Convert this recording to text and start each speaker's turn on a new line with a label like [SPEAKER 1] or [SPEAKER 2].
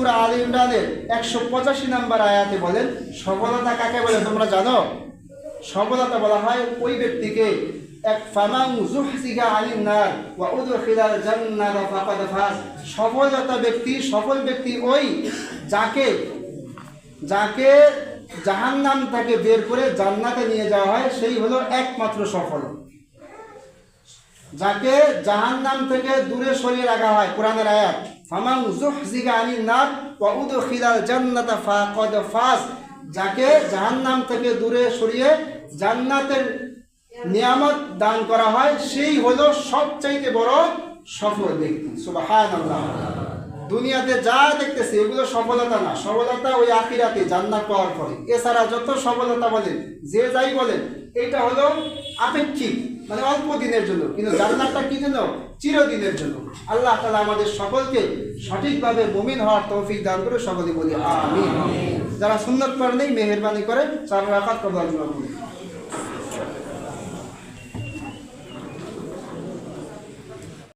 [SPEAKER 1] সুরা আল ইমরানের একশো পঁচাশি নাম্বার আয়াতে বলেন, সফলতা কাকে বলে তোমরা জানো? সফলতা বলা হয় ওই ব্যক্তিকে, এক ফামাং জুহসিগা আলিন নার ওয়া উদখিলাল জান্নাত ফাকাদ ফাজ। সফলতা ব্যক্তি, সফল ব্যক্তি ওই যাকে যাকে জাহান্নাম থেকে বের করে জান্নাতে নিয়ে যাওয়া হয়, সেই হলো একমাত্র সফল। যাকে জাহান নাম থেকে দূরে সরিয়ে রাখা হয়, কোরআনের আয়াত। ফামাং জুহজিগা আনিন নার ওয়া উদখিলাল জান্নাতা ফাকাদ ফাজ। যাকে জাহান্নাম থেকে দূরে সরিয়ে জান্নাতের নিয়ামত দান করা হয়, সেই হলো সবচাইতে বড় সফল ব্যক্তি। সুবহানাল্লাহ। দুনিয়াতে যা দেখতেছি, এগুলো সফলতা না। সফলতা ওই আখিরাতে, জান্নাত পাওয়ার পরে। এছাড়া যত সফলতা বলেন, যে যাই বলেন, এটা হলো আপেক্ষিক মানে অল্প দিনের জন্য। কিন্তু জান্নাতটা কি জন্য? চিরদিনের জন্য। আল্লাহ তালা আমাদের সকলকে সঠিকভাবে মুমিন হওয়ার তৌফিক দান করে সকলে বলি, আমিন। যারা সুন্নত পড়ে নেই, মেহরবানি করে চার রাখাত কবল করুন।